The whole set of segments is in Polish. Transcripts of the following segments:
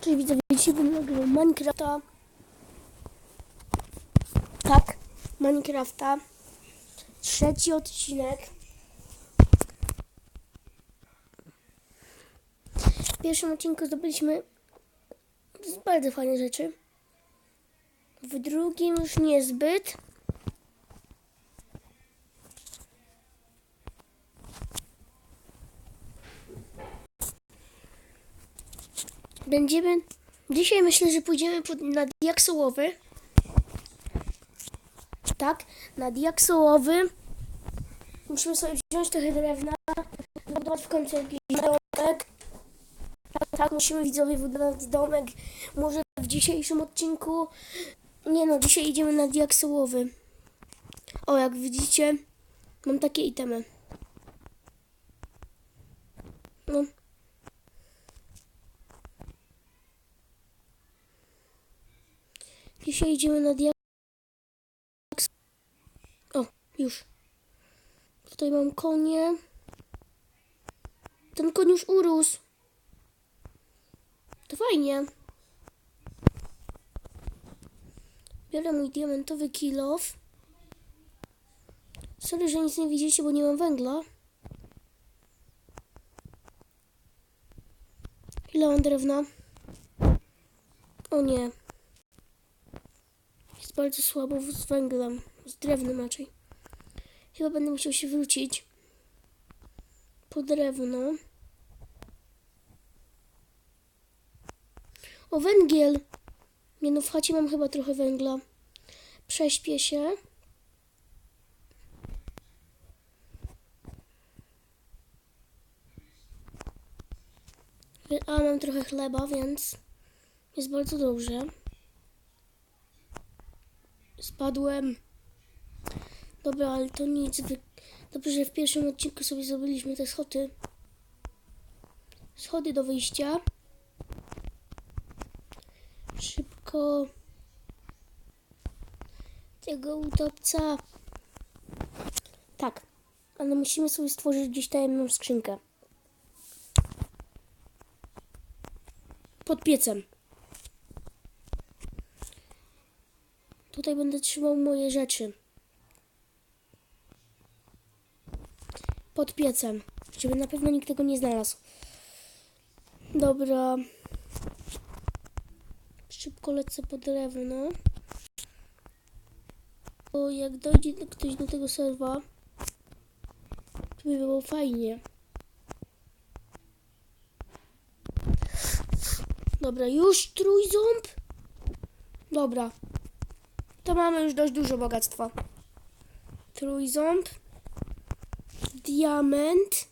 Cześć widzowie, dzisiaj będę nagrywał Minecrafta. Tak, Minecrafta. Trzeci odcinek. W pierwszym odcinku zdobyliśmy bardzo fajne rzeczy. W drugim już niezbyt. Będziemy. Dzisiaj myślę, że pójdziemy pod, na diaksołowy. Tak, na diaksołowy. Musimy sobie wziąć trochę drewna, budować w końcu jakiś domek. Tak, tak, musimy widzowie budować domek. Może w dzisiejszym odcinku. Nie no, dzisiaj idziemy na diaksołowy. O, jak widzicie, mam takie itemy. No. Dzisiaj idziemy na diaks. O, już. Tutaj mam konie. Ten koń już urósł. To fajnie. Biorę mój diamentowy kilof. Sorry, że nic nie widzicie, bo nie mam węgla. Ile mam drewna? O nie. Bardzo słabo z węglem, z drewnem raczej. Chyba będę musiał się wrócić po drewno. O, węgiel! Nie no, w chacie mam chyba trochę węgla. Prześpię się. A, mam trochę chleba, więc jest bardzo dobrze. Spadłem. Dobra, ale to nic. Dobrze, że w pierwszym odcinku sobie zrobiliśmy te schody. Schody do wyjścia. Szybko. Tego utopca. Tak. Ale musimy sobie stworzyć gdzieś tajemną skrzynkę. Pod piecem. Tutaj będę trzymał moje rzeczy. Pod piecem. Żeby na pewno nikt tego nie znalazł. Dobra. Szybko lecę po drewno. Bo jak dojdzie ktoś do tego serwa, to by było fajnie. Dobra, już trójząb? Dobra. To mamy już dość dużo bogactwa. Trójząb. Diament.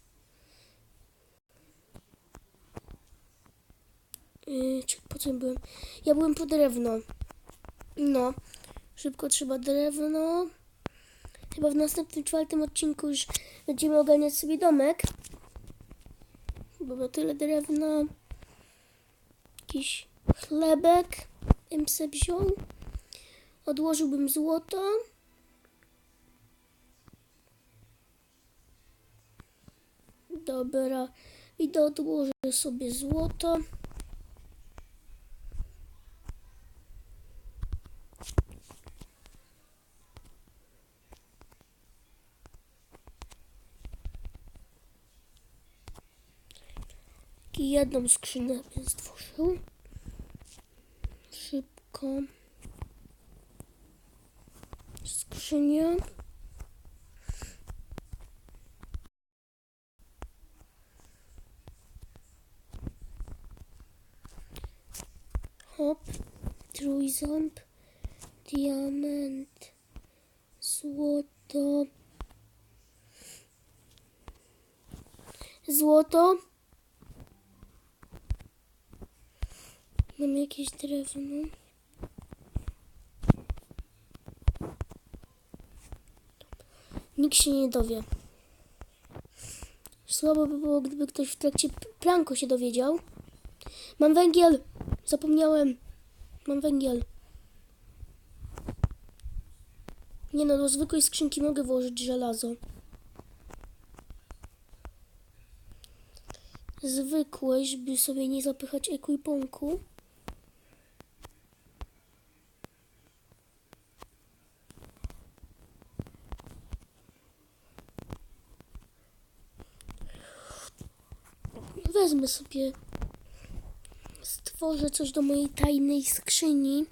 Yy, po czym byłem? Ja byłem po drewno. No. Szybko trzeba drewno. Chyba w następnym czwartym odcinku już będziemy ogarniać sobie domek. Ma tyle drewna. Jakiś chlebek. Bym se wziął. Odłożyłbym złoto. Dobra. I odłożę sobie złoto. Jedną skrzynę stworzył. Szybko. Skrzynia. Hop. Trójząb. Diament. Złoto. Złoto. Mam jakieś drewno. Nikt się nie dowie. Słabo by było, gdyby ktoś w trakcie planku się dowiedział. Mam węgiel! Zapomniałem. Mam węgiel. Nie no, do zwykłej skrzynki mogę włożyć żelazo. zwykłe, żeby sobie nie zapychać ekwipunku. Wezmę sobie, stworzę coś do mojej tajnej skrzyni.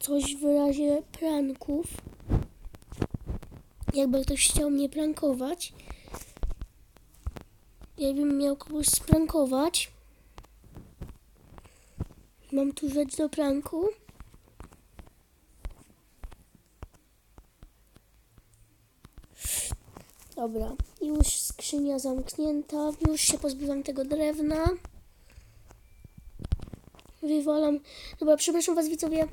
Coś w razie pranków. Jakby ktoś chciał mnie prankować. Jakbym miał kogoś sprankować. Mam tu rzecz do pranku. Dobra, już skrzynia zamknięta. Już się pozbywam tego drewna. Wywalam. Dobra, przepraszam was widzowie.